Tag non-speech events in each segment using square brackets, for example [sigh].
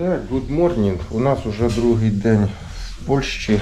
Так, good morning. У нас вже другий день в Польщі. Е,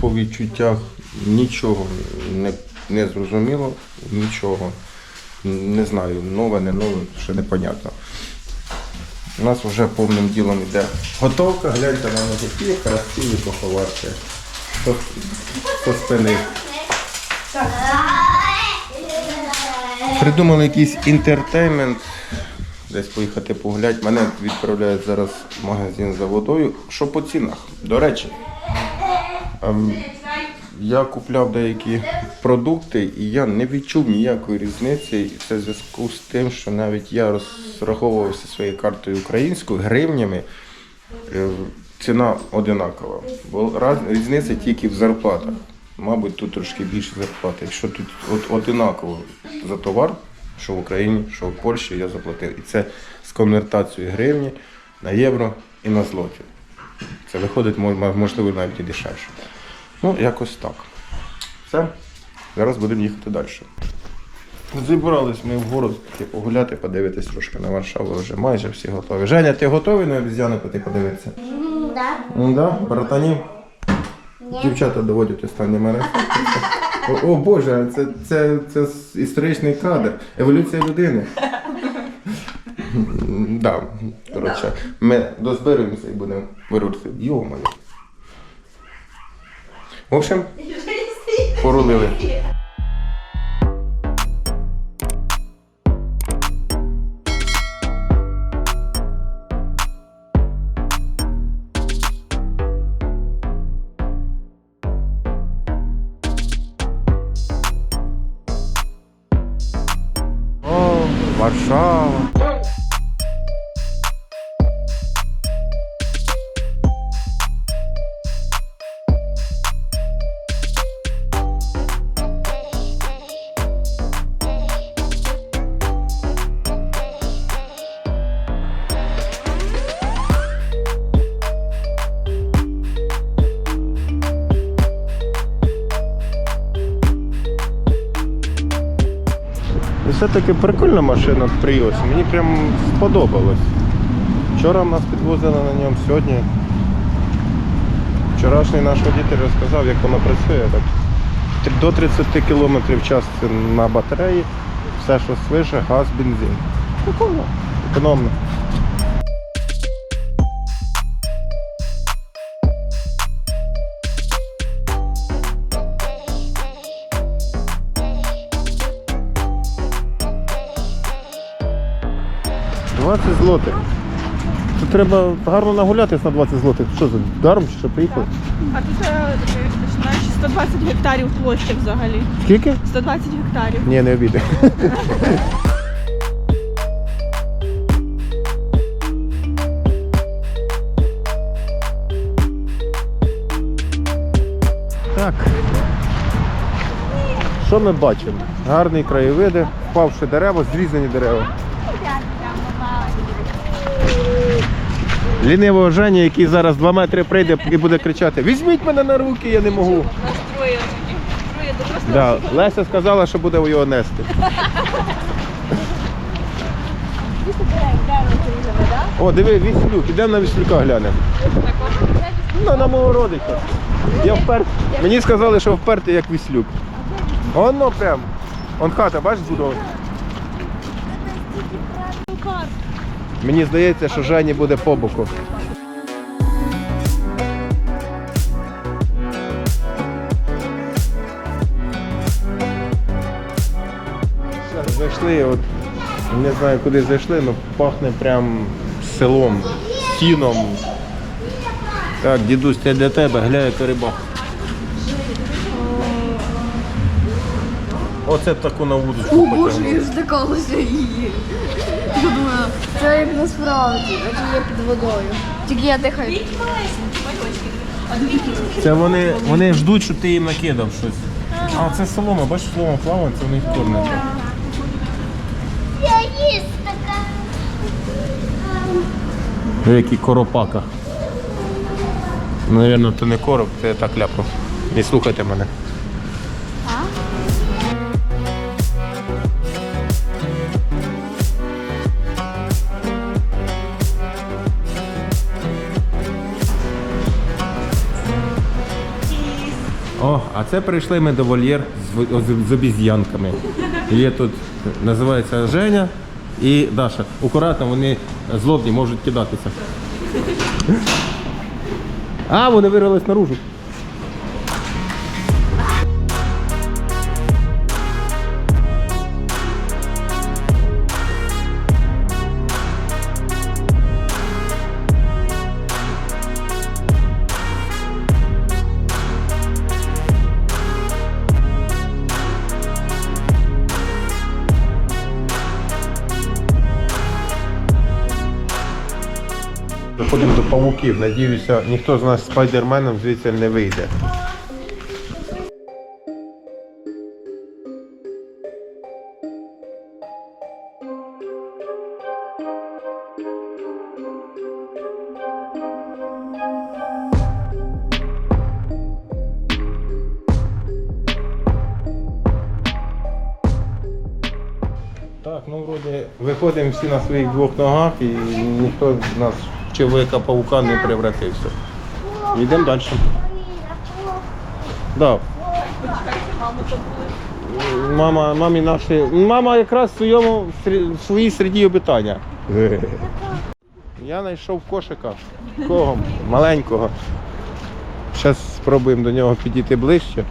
По відчуттях нічого не, не зрозуміло, нічого. Не знаю, нове, не нове, ще непонятно. У нас вже повним ділом йде готовка, гляньте на них, які красиві поховарки. Со спини. Придумали якийсь інтертеймент, десь поїхати погуляти. Мене відправляють зараз в магазин за водою. Що по цінах? До речі, ем, я купляв деякі продукти і я не відчув ніякої різниці. Це в зв'язку з тим, що навіть я розраховувався своєю картою українською гривнями. е, Ціна одинакова. Бо різниця тільки в зарплатах. Мабуть, тут трошки більше зарплати. Якщо тут от, одинаково за товар, що в Україні, що в Польщі, я заплатив. І це з конвертацією гривні на євро і на злоті. Це виходить, можливо, навіть і дешевше. Ну, якось так. Все. Зараз будемо їхати далі. Зібрались ми в город погуляти, подивитись трошки на Варшаву. Вже майже всі готові. Женя, ти готовий на обіз'яни піти подивитися? Да. Ну да, братанів. Дівчата доводять останні мене. [laughs] О, о Боже, це, це, це історичний кадр. Еволюція людини. Да, коротше, ми дозберемося і будемо вирушити. Йо-моє. В общем, порулили. Все-таки прикольна машина Prius. Мені прям сподобалось. Вчора нас підвозили на ньому, сьогодні. Вчорашній наш водитель розказав, як воно працює. Так. До 30 км в час на батареї, все, що свише, газ, бензин. Прикольно, економно. — 20 злотих. Це треба гарно нагулятись на 20 злотих. Що за даром чи що приїхали? А тут е, починаючи 120 гектарів площі взагалі. Скільки? 120 гектарів. Ні, не обіди. [laughs] Так. Що ми бачимо? Гарні краєвиди, впавши дерева, зрізані дерева. Лінивого Женя, який зараз 2 метри прийде і буде кричати: Візьміть мене на руки, я не можу. Троє. Троє. Да, Леся сказала, що буде його нести. О, диви, віслюк, ідемо на віслюка глянемо. Ну, на мого родича. Я впер... Мені сказали, що впертий як віслюк. Воно прям. Он хата, бачиш, збудована? Мені здається, що Жені буде по боку. Зайшли, от не знаю куди зайшли, але пахне прям селом, сіном. Так, дідусь, це для тебе, гля, яка риба. Оце таку на вудочку О, боже, потягнув. я ж доколася її. Я думаю, це як насправді, а чи є під водою. Тільки я дихаю. Це вони, вони ждуть, щоб ти їм накидав щось. А, це солома, бачиш, солома плаває, це в них корне. Я їсть така. Який коропака. Ну, Навірно, то не короб, це я так ляпав. Не слухайте мене. О, а це прийшли ми до вольєр з, з, з обіз'янками. Є тут, називається Женя і Даша. Акуратно, вони злобні, можуть кидатися. А, вони вирвались наружу. Павуків. Надіюся, ніхто з нас спайдерменом звідси не вийде. Ну виходимо всі на своїх двох ногах і ніхто з нас в павука не превратився. Йдемо далі. Да. Мама, мамі наші. Мама якраз в своєму в своїй середі обитання. Я знайшов кошика. Кого? Маленького. Зараз спробуємо до нього підійти ближче.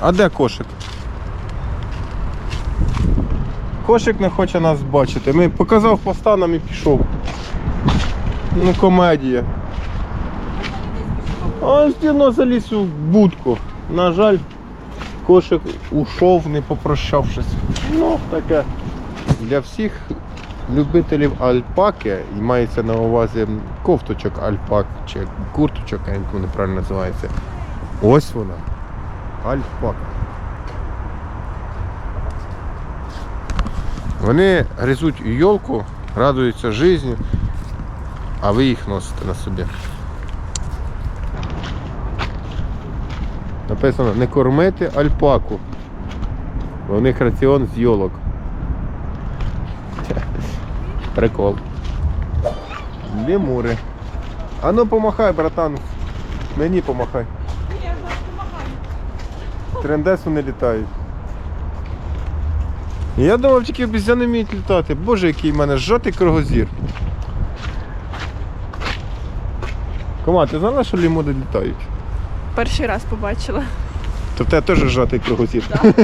А де кошик? Кошик не хоче нас бачити. Ми показав хвоста нам і пішов. Ну, комедія. А стіно заліз у будку. На жаль, кошик ушов, не попрощавшись. Ну, таке. Для всіх любителів альпаки, і мається на увазі кофточок альпак чи курточок, як вони правильно називаються. Ось вона. Альпака. Вони гризуть йолку, радуються житті, а ви їх носите на собі. Написано не кормити альпаку. У них раціон з йолок. [laughs] Прикол. Лемури. А ну помахай, братан. Мені помахай. Трендесу не літають. Я думав, тільки обізяни вміють літати. Боже, який в мене зжатий кругозір. Кома, ти знала, що лімуди літають? Перший раз побачила. То в тебе теж зжатий кругозір. [laughs]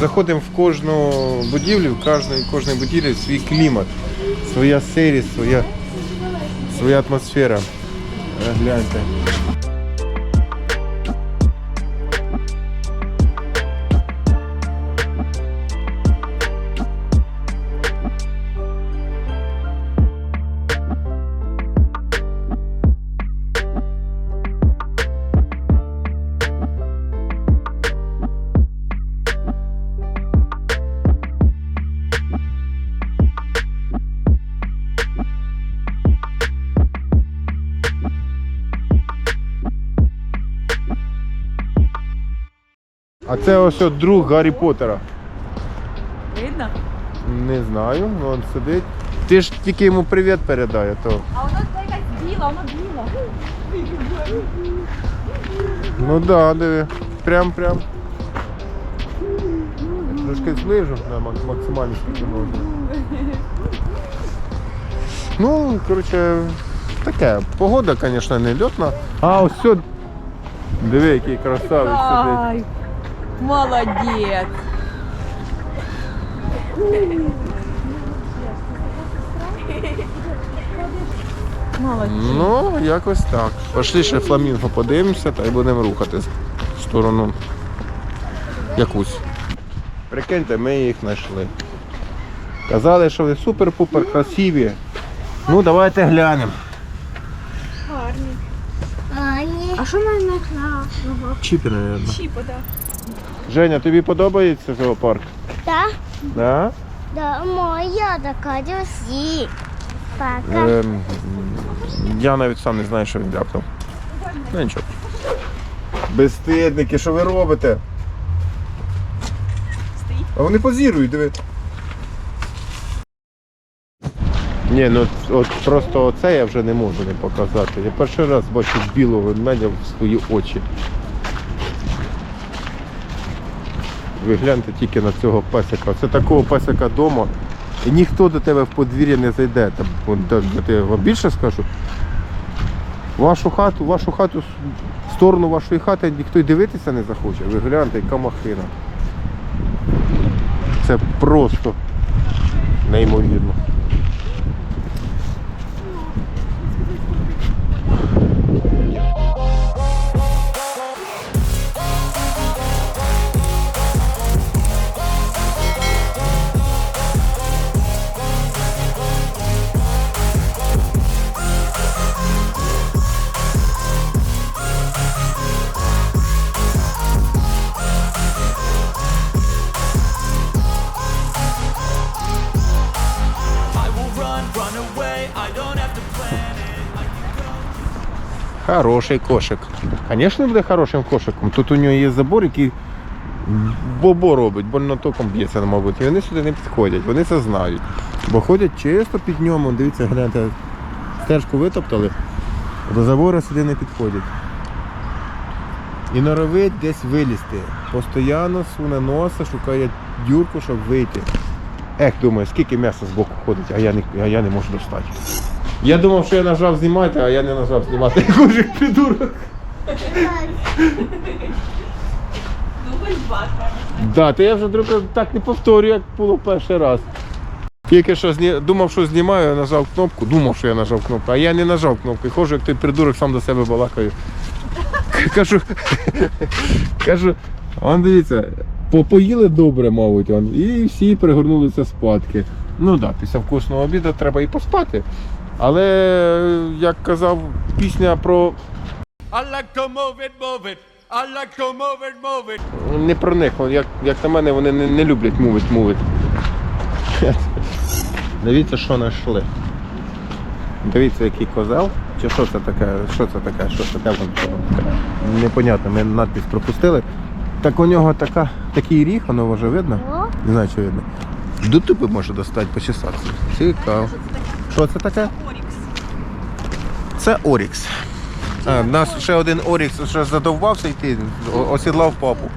Заходимо в кожну будівлю, в кожної, кожної будівлі свій клімат, своя серість, своя, своя атмосфера. Е, Гляньте. А це ось от друг Гаррі Поттера. Видно? Не знаю, ну він сидить. Ти ж тільки йому привіт передай, а то. А воно якась біла, воно біла. Ну да, диви. Прям прям. Трошки зближу, да, максимально скільки можна. Ну, коротше, таке. Погода, звісно, не льотна. А ось сюди. Диви, який красавець сидить. Ай, молодець. Ну, якось так. Пошли ще фламінго подивимося та й будемо рухатись в сторону якусь. Прикиньте, ми їх знайшли. Казали, що ви супер-пупер красиві. Ну, давайте глянемо. А що в мене на ногах? Чіпи, мабуть. Чіпа, да. Женя, тобі подобається зоопарк? Да, Да? да, моя така. Пока. Ем, я навіть сам не знаю, що він ляпнув. Ну нічого. Безстидники, що ви робите? А вони позірують, диви. Ні, ну от просто оце я вже не можу не показати. Я перший раз бачу білого ведмедя в свої очі. Ви гляньте тільки на цього песика. Це такого песика вдома. І ніхто до тебе в подвір'я не зайде. Там, я вам більше скажу. Вашу хату, вашу хату, в сторону вашої хати ніхто й дивитися не захоче. Ви гляньте, яка махина. Це просто неймовірно. Хороший кошик. Звісно, буде хорошим кошиком. Тут у нього є забор, який бобо робить, больно током б'ється, мабуть. І вони сюди не підходять, вони це знають. Бо ходять чисто під ньому, дивіться, гляньте, стежку витоптали, до забору сюди не підходять. І норовить десь вилізти. Постоянно суне носа, шукає дюрку, щоб вийти. Ех, думаю, скільки м'яса з боку ходить, а я не, а я не можу достати. Я думав, що я нажав знімати, а я не нажав знімати. [laughs] Кожик придурок. Да, то я вже друг так не повторю, як було перший раз. Тільки що зні... думав, що знімаю, я нажав кнопку, думав, що я нажав кнопку, а я не нажав кнопку. І Ходжу, як той придурок сам до себе балакаю. [laughs] Кажу, [laughs] кажу, он дивіться, по- поїли добре, мабуть, он, і всі пригорнулися спадки. Ну так, да, після вкусного обіду треба і поспати. Але, як казав пісня про I like to move it, move it. I like to move it, move it. не про них, як, як на мене, вони не, не люблять мувить, мувить. Дивіться, що знайшли. Дивіться, який козел. Чи що це таке? Що це таке? Що це таке? Непонятно, ми надпись пропустили. Так у нього така, такий ріг, воно вже видно? Не знаю, чи видно. До тупи може достати почесатися. Цікаво. Що це таке? Орікс. Це Орікс. А, нас ще один Орікс ще задовбався йти, о- осідлав папу.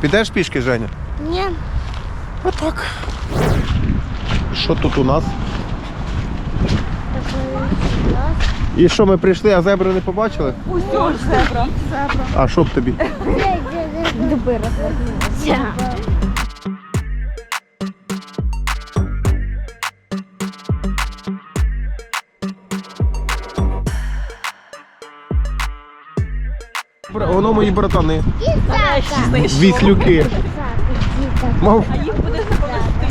Підеш пішки, Женя? ні. Отак. Що тут у нас? І що ми прийшли, а зебри не побачили? Ось цього ж зебра. А що б тобі? Дуби розлазилися. Воно мої братани. Віслюки. Мав,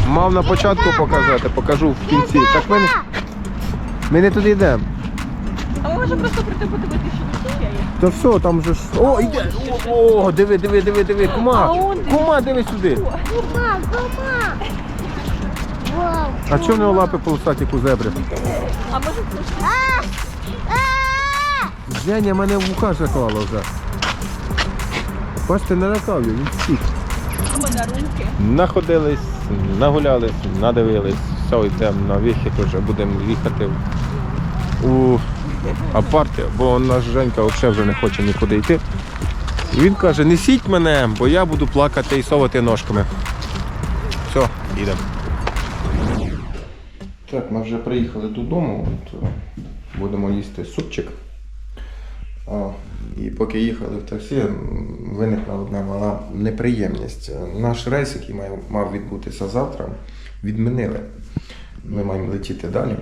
мав на початку показати, покажу в кінці. Так ми, не- ми не туди йдемо. А ми можемо просто прийти подивитися, що тут ще є. Та все, там же ж. О, йде! О, о, диви, диви, диви, диви, кума! Кума, диви сюди! Кума, кума. Вау. А чого в нього лапи полосаті, як у зебри? А може це ж А! Женя мене в вуха заклало вже. Бачите, не лякав я, він подарунки. Находились, нагулялись, надивились, все, йдемо на вихід, вже будемо їхати у апарти, бо наш Женька взагалі вже не хоче нікуди йти. І він каже, несіть мене, бо я буду плакати і совати ножками. Все, їдемо. Так, ми вже приїхали додому, от, будемо їсти супчик. О, і поки їхали в таксі, виникла одна мала неприємність. Наш рейс, який мав, відбутися завтра, відмінили. Ми маємо летіти далі.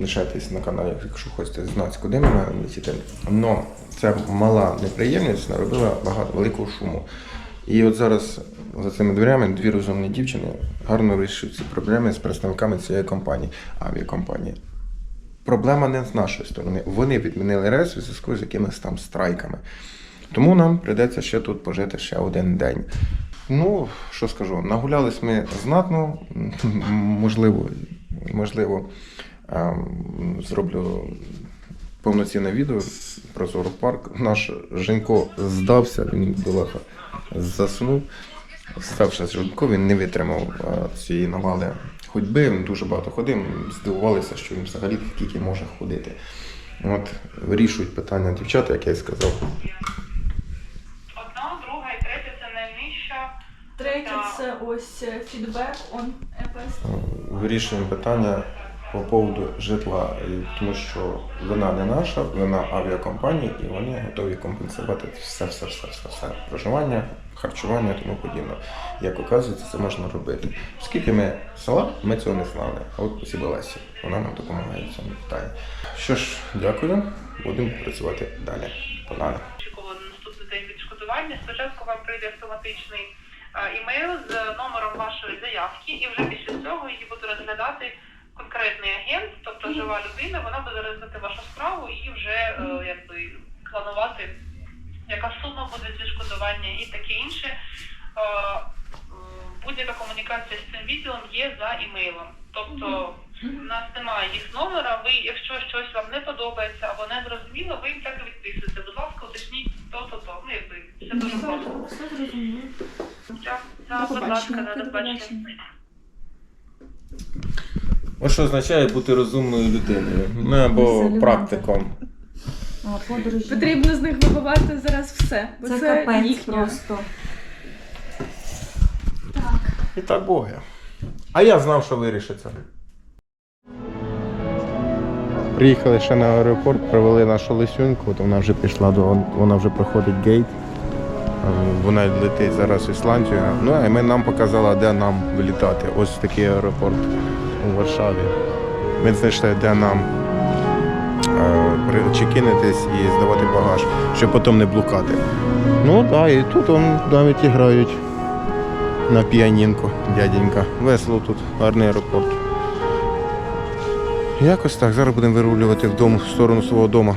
Лишайтесь на каналі, якщо хочете знати, куди ми маємо летіти. Но ця мала неприємність наробила багато великого шуму. І от зараз за цими дверями дві розумні дівчини гарно вирішують ці проблеми з представниками цієї компанії, авіакомпанії. Проблема не з нашої сторони. Вони відмінили рейс у зв'язку з якимись там страйками. Тому нам прийдеться ще тут пожити ще один день. Ну, що скажу, нагулялись ми знатно, [laughs] можливо, можливо, ем, зроблю повноцінне відео про Зоропарк. Наш Женько здався, він бідолаха заснув. Ставши Женько, він не витримав е, цієї навали ходьби, він дуже багато ходив, здивувалися, що він взагалі тільки може ходити. От вирішують питання дівчата, як я і сказав. Одна, друга і третя це найнижча. Третє це ось е, фідбек он ЕПС. вирішуємо питання по поводу житла, тому що вина не наша, вина авіакомпанії, і вони готові компенсувати все, все, все, все, все. Проживання, харчування тому подібне. Як оказується, це можна робити. Оскільки ми села, ми цього не знали. А от спасибо Лесі, вона нам допомагає в цьому питанні. Що ж, дякую, будемо працювати далі. Погнали. Наступний день відшкодування. Спочатку вам прийде автоматичний е, імейл з номером вашої заявки, і вже після цього її буде розглядати конкретний агент, тобто жива людина, вона буде розглядати вашу справу і вже е, якби планувати, яка сума буде з відшкодування і таке інше. Е, Будь-яка комунікація з цим відділом є за імейлом. Тобто у нас немає їх номера. Ви, якщо щось вам не подобається або не зрозуміло, ви їм так і відписуєте. Будь ласка, уточніть то, то, то. Ну, якби все дуже просто. Все зрозуміло. Так, будь ласка, До побачення. Ось що означає бути розумною людиною, ну або практиком. Потрібно з них вибивати зараз все. Бо це, Це капець їхня. просто. І так Боги. А я знав, що вирішиться. Приїхали ще на аеропорт, привели нашу лисюньку, от вона вже пішла до вона вже проходить гейт. Е, Вона летить зараз в Ісландію. Ну а ми нам показала, де нам вилітати. Ось такий аеропорт у Варшаві. Ми знайшли, де нам е, чекінитись і здавати багаж, щоб потім не блукати. Ну так, і тут он, навіть грають на піанінку, дяденька. Весело тут, гарний аеропорт. Якось так, зараз будемо вирулювати в сторону свого дому.